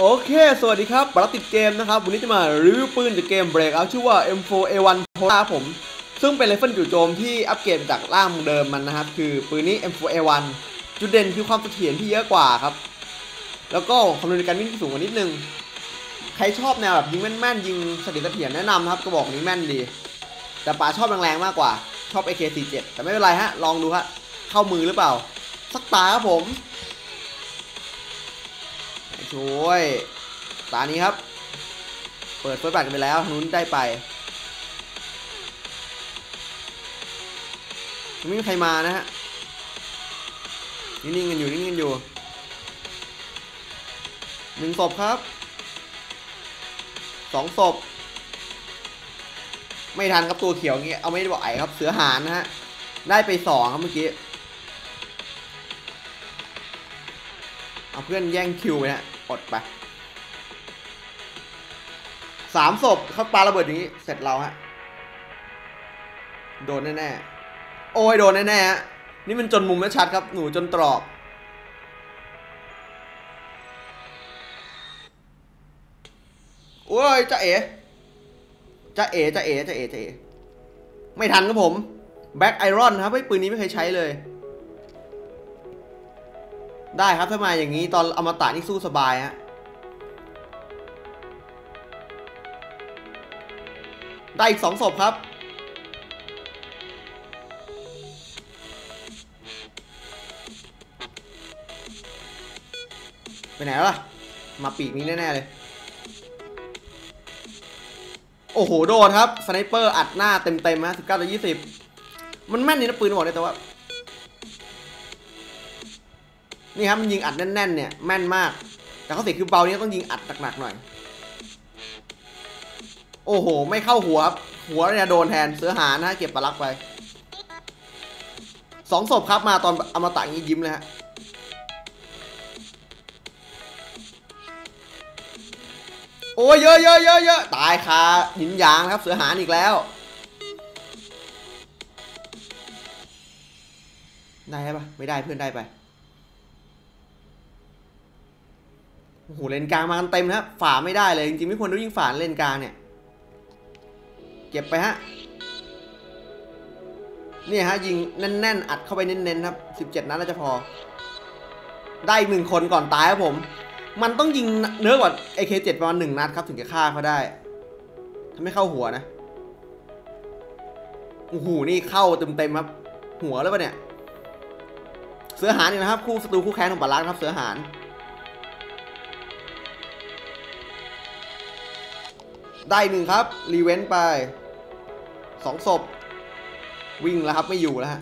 โอเค สวัสดีครับปรับติดเกมนะครับ วันนี้จะมารีวิวปืนจากเกม Breakout ชื่อว่า M4A1 p o l a ผม ซึ่งเป็นไรเฟิลจู่โจมที่อัปเกรดจากร่างเดิมมันนะครับ คือปืนนี้ M4A1 จุดเด่นคือความเสถียรที่เยอะกว่าครับ แล้วก็ความเร็วในการวิ่งที่สูงกว่านิดนึง ใครชอบแนวแบบยิงแม่นๆยิงเสถียรเสถียรแนะนำครับกระบอกนี้แม่นดี แต่ป๋าชอบแรงๆมากกว่า ชอบ AK47 แต่ไม่เป็นไรฮะ ลองดูฮะ เข้ามือหรือเปล่า สักตาครับผม ช่วยตานี้ครับ เปิดเฟิร์สบัตกันไปแล้วทางนู้นได้ไปยังไม่มีใครมานะฮะนิ่งๆกันอยู่นิ่งๆกันอยู่หนึ่งศพครับสองศพไม่ทันครับตัวเขียวเงี้ยเอาไม่ได้บอกไอครับเสือหานนะฮะได้ไปสองครับเมื่อกี้ เอาเพื่อนแย่งคิวไปฮะอดไปสามศพเขาปาระเบิดอย่างนี้ เสร็จเราฮะ โดนแน่ๆ โอ้ยโดนแน่ๆฮะ นี่มันจนมุมไม่ชัดครับ หนูจนตรอก โอ้ยจะเอ๋จะเอ๋จะเอ๋จะเอ๋จะเอ๋ไม่ทันครับผม แบ็กไอรอนครับเฮ้ปืนนี้ไม่เคยใช้เลย ได้ครับถ้ามาอย่างนี้ตอนอมตะนี่สู้สบายฮะได้อีกสองศพครับ ไปไหนแล้วล่ะ มาปีกนี้แน่ ๆ เลย โอ้โห โดนครับ สไนเปอร์อัดหน้าเต็มๆฮะสิบเก้าต่อยี่สิบมันแม่นนี่นะปืนบอกเลยแต่ว่า นี่ครับมันยิงอัดแน่นๆเนี่ยแม่นมาก แต่เขาเสียคือเบาเนี้ต้องยิงอัดหนักๆหน่อย โอ้โห ไม่เข้าหัวครับหัวเนี่ยโดนแทนเสือหานะเก็บปลาลักไปสองศพครับมาตอนอมตะงี้ยิ้มเลยฮะโอ้ยเยอะเยอะเยอะเยอะตายคาหินยางครับเสือหานอีกแล้ว ได้ปะไม่ได้เพื่อนได้ไป โอ้โหเลนกลางมากันเต็มนะฝ่าไม่ได้เลยจริงๆไม่ควรต้องยิงฝ่าเลนกลางเนี่ย เก็บไปฮะนี่ฮะยิงแน่นๆ อัดเข้าไปเน้นๆครับ 17 นัดน่าจะพอ ได้อีกหนึ่งคนก่อนตายครับผม มันต้องยิงเนื้อกว่า AK7 ประมาณหนึ่งนัดครับ ถึงจะฆ่าเขาได้ถ้าไม่เข้าหัวนะโอ้โหนี่เข้าเต็มๆครับ หัวแล้วปะเนี่ย เสือหานนี่นะครับ คู่ศัตรูคู่แค้นของปารักครับ เสือหาน ได้หนึ่งครับ รีเวนต์ไปสองศพ วิ่งแล้วครับไม่อยู่แล้วฮะ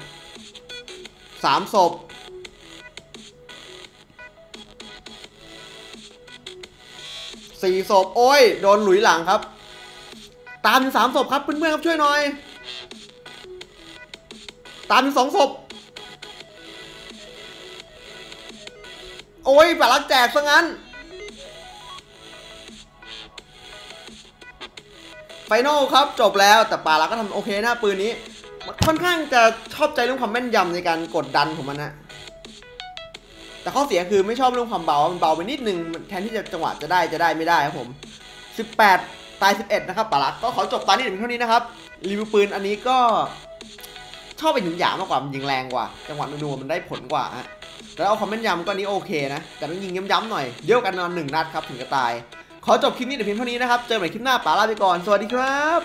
สามศพสี่ศพโอ้ย โดนหลุยหลังครับ ตามถึงสามศพครับเพื่อนๆครับช่วยหน่อย ตามถึงสองศพโอ้ยปาลักแจกซะงั้น ฟนอลครับจบแล้วแต่ปาลักก็ทำโอเคนะปืนนี้ ค่อนข้างจะชอบใจเรื่องความแม่นยำในการกดดันของมันนะแต่ข้อเสียคือไม่ชอบเรื่องความเบา มันเบาไปนิดนึงแทนที่จะจังหวะจะได้จะได้ไม่ได้ครับผม 18 ตาย 11 นะครับปาลักก็ขอจบตอนนี้ถึงเท่านี้นะครับ รีวิวปืนอันนี้ก็ ชอบไปถึงหยามากกว่ามันยิงแรงกว่า จังหวะนัวๆมันได้ผลกว่าฮะแล้วเอาความแม่นยำก็นนี้โอเคนะ แต่ต้องยิงย้ำๆหน่อยเดียวกันนอนหนึ่งนัดครับถึงจะตาย ขอจบคลิปนี้แต่เพียงเท่านี้นะครับ เจอกันใหม่คลิปหน้าป๋าลาไปก่อน สวัสดีครับ